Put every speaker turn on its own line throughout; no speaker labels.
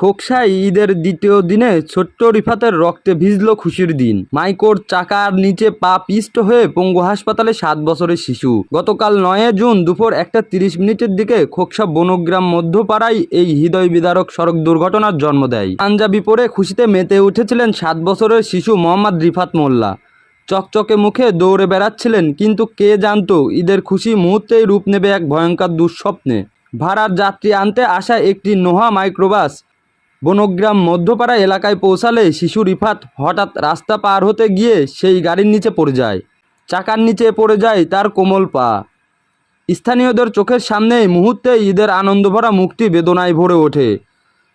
খোকসায় ঈদের দ্বিতীয় দিনে ছোট্ট রিফাতের রক্তে ভিজল খুশির দিন। মাইকোর চাকার নিচে পা পিষ্ট হয়ে পঙ্গু হাসপাতালে সাত বছরের শিশু। গতকাল নয় জুন দুপুর একটা তিরিশ মিনিটের দিকে খোকসা বনগ্রাম মধ্যপাড়ায় এই হৃদয় বিদারক সড়ক দুর্ঘটনার জন্ম দেয়। পাঞ্জাবি পরে খুশিতে মেতে উঠেছিলেন সাত বছরের শিশু মোহাম্মদ রিফাত মোল্লা। চকচকে মুখে দৌড়ে বেড়াচ্ছিলেন, কিন্তু কে জানতো ঈদের খুশি মুহূর্তেই রূপ নেবে এক ভয়ঙ্কর দুঃস্বপ্নে। ভাড়ার যাত্রী আনতে আসা একটি নোহা মাইক্রোবাস বনগ্রাম মধ্যপাড়া এলাকায় পৌঁছালে শিশু রিফাত হঠাৎ রাস্তা পার হতে গিয়ে সেই গাড়ির নিচে পড়ে যায়। চাকার নিচে পড়ে যায় তার কোমল পা। স্থানীয়দের চোখের সামনেই মুহূর্তে ঈদের আনন্দভরা মুক্তি বেদনায় ভরে ওঠে।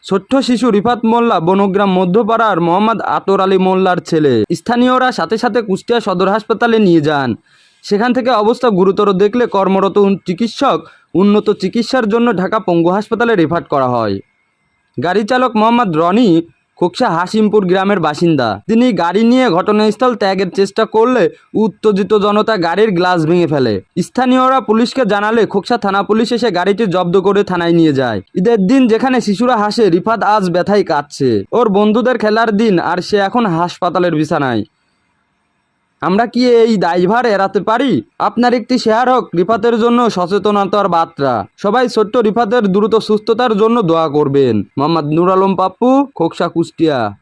ছোট্ট শিশু রিফাত মোল্লা বনগ্রাম মধ্যপাড়ার মোহাম্মদ আতর আলী মোল্লার ছেলে। স্থানীয়রা সাথে সাথে কুষ্টিয়া সদর হাসপাতালে নিয়ে যান। সেখান থেকে অবস্থা গুরুতর দেখলে কর্মরত চিকিৎসক উন্নত চিকিৎসার জন্য ঢাকা পঙ্গু হাসপাতালে রেফার করা হয়। গাড়ি চালক মোহাম্মদ রনি খোকসা হাসিমপুর গ্রামের বাসিন্দা। তিনি গাড়ি নিয়ে ঘটনাস্থল ত্যাগের চেষ্টা করলে উত্তেজিত জনতা গাড়ির গ্লাস ভেঙে ফেলে। স্থানীয়রা পুলিশকে জানালে খোকসা থানা পুলিশ এসে গাড়িটি জব্দ করে থানায় নিয়ে যায়। ঈদের দিন যেখানে শিশুরা হাসে, রিফাত আজ ব্যথায় কাঁদছে। ওর বন্ধুদের খেলার দিন আর সে এখন হাসপাতালের বিছানায়। আমরা কি এই দায়ভার এড়াতে পারি? আপনার একটি শেয়ার হোক, রিফাতের জন্য সচেতনতার বার্তা। সবাই ছোট্ট রিফাতের দ্রুত সুস্থতার জন্য দোয়া করবেন। মোহাম্মদ নুর আলম পাপ্পু, খোকসা কুষ্টিয়া।